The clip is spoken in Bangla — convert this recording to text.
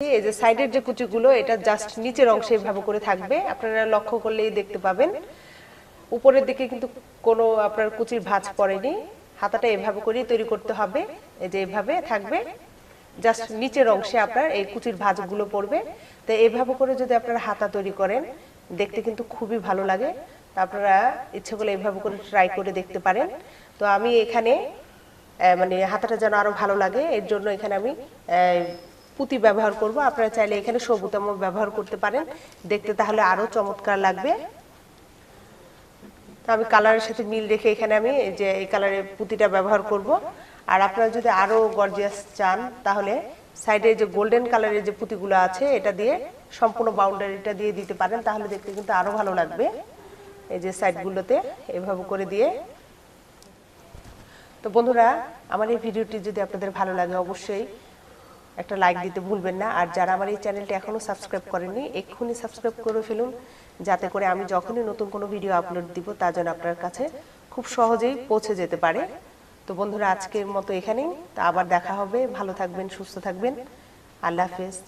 এই যে সাইডের যে কুচিগুলো, এটা জাস্ট নিচের অংশে এভাবে করে থাকবে। আপনারা লক্ষ্য করলেই দেখতে পাবেন। উপরের দিকে কিন্তু কোনো আপনার কুচির ভাঁজ পড়েনি। হাতাটা এভাবে করেই তৈরি করতে হবে। এই যে এভাবে থাকবে। জাস্ট নিচের অংশে আপনার এই কুচির ভাঁজগুলো পড়বে। তো এইভাবে করে যদি আপনারা হাতা তৈরি করেন, দেখতে কিন্তু খুবই ভালো লাগে। আপনারা ইচ্ছে করলে এইভাবে করে ট্রাই করে দেখতে পারেন। তো আমি এখানে মানে হাতাটা যেন আরও ভালো লাগে, এর জন্য এখানে আমি পুঁতি ব্যবহার করব। আপনারা চাইলে এখানে সবুতাম ব্যবহার করতে পারেন। দেখতে তাহলে আরও চমৎকার লাগবে। আমি কালারের সাথে মিল রেখে এখানে আমি যে এই কালারের পুঁতিটা ব্যবহার করব। আর আপনারা যদি আরও গর্জিয়াস চান, তাহলে সাইডে যে গোল্ডেন কালারের যে পুঁতিগুলো আছে, এটা দিয়ে সম্পূর্ণ বাউন্ডারিটা দিয়ে দিতে পারেন, তাহলে দেখতে কিন্তু আরও ভালো লাগবে। এই যে সাইডগুলোতে এভাবে করে দিয়ে। তো বন্ধুরা, আমার এই ভিডিওটি যদি আপনাদের ভালো লাগে, অবশ্যই একটা লাইক দিতে ভুলবেন না। আর যারা আমার এই চ্যানেলটি এখনও সাবস্ক্রাইব করেননি, এক্ষুনি সাবস্ক্রাইব করে ফেলুন, যাতে করে আমি যখনই নতুন কোনো ভিডিও আপলোড দিব, তা যেন আপনার কাছে খুব সহজেই পৌঁছে যেতে পারে। তো বন্ধুরা, আজকের মতো এখানেই। তা আবার দেখা হবে। ভালো থাকবেন, সুস্থ থাকবেন। আল্লাহ হাফেজ।